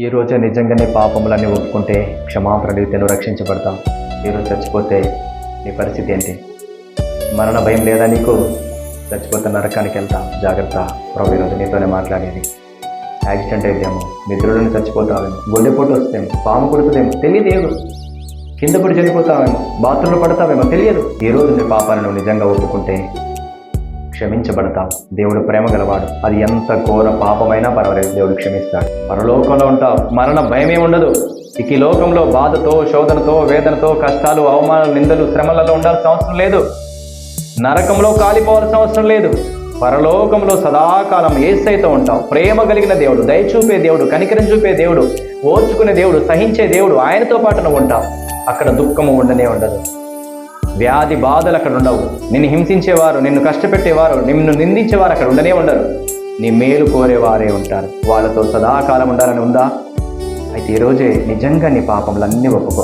ఈ రోజే నిజంగానే పాపములన్నీ ఒప్పుకుంటే క్షమాపణ రీతిలో రక్షించబడతాం. ఈరోజు చచ్చిపోతే నీ పరిస్థితి ఏంటి? మరణ భయం లేదా నీకు? చచ్చిపోతే నరకానికి వెళ్తా. జాగ్రత్త. ప్రభు ఈరోజు నీతోనే మాట్లాడేది. యాక్సిడెంట్ అయితేమో నిద్రలోనే చచ్చిపోతావేమో. గుండెపోటు వస్తేమో పాము కొడుతుందేమో. తెలియదు కింద పడి చనిపోతావేమో. బాత్రూంలో పడతావేమో. తెలియదు. ఈ రోజు నీ పాపాలను నిజంగా ఒప్పుకుంటే క్షమించబడతాం. దేవుడు ప్రేమ గలవాడు. అది ఎంత ఘోర పాపమైనా పర్వాలేదు. దేవుడు క్షమిస్తాడు. పరలోకంలో ఉంటావు. మరణ భయమే ఉండదు. ఇక ఈ లోకంలో బాధతో శోధనతో వేదనతో కష్టాలు అవమానాలు నిందలు శ్రమలలో ఉండాల్సిన అవసరం లేదు. నరకంలో కాలిపోవాల్సిన అవసరం లేదు. పరలోకంలో సదాకాలం ఏసైతో ఉంటాం ప్రేమ కలిగిన దేవుడు దయ చూపే దేవుడు కనికరం చూపే దేవుడు ఓర్చుకునే దేవుడు సహించే దేవుడు ఆయనతో పాటు నువ్వు ఉంటావు. అక్కడ దుఃఖము ఉండనే ఉండదు. వ్యాధి బాధలు అక్కడ ఉండవు. నిన్ను హింసించేవారు నిన్ను కష్టపెట్టేవారు నిన్ను నిందించేవారు అక్కడ ఉండనే ఉండరు. నీ మేలు కోరేవారే ఉంటారు. వాళ్ళతో సదాకాలం ఉండాలని ఉందా? అయితే ఈరోజే నిజంగా నీ పాపములన్నీ ఒప్పుకో.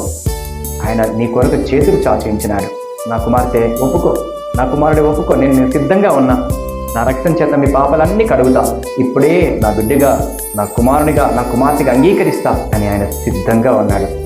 ఆయన నీ కొరకు చేతులు చాచించినాడు. నా కుమార్తె ఒప్పుకో. నా కుమారుడు ఒప్పుకో. నేను నేను సిద్ధంగా ఉన్నా. నా రక్తం చేత మీ పాపలన్నీ కడుగుతా. ఇప్పుడే నా బిడ్డగా నా కుమారునిగా నా కుమార్తెగా అంగీకరిస్తా అని ఆయన సిద్ధంగా ఉన్నాడు.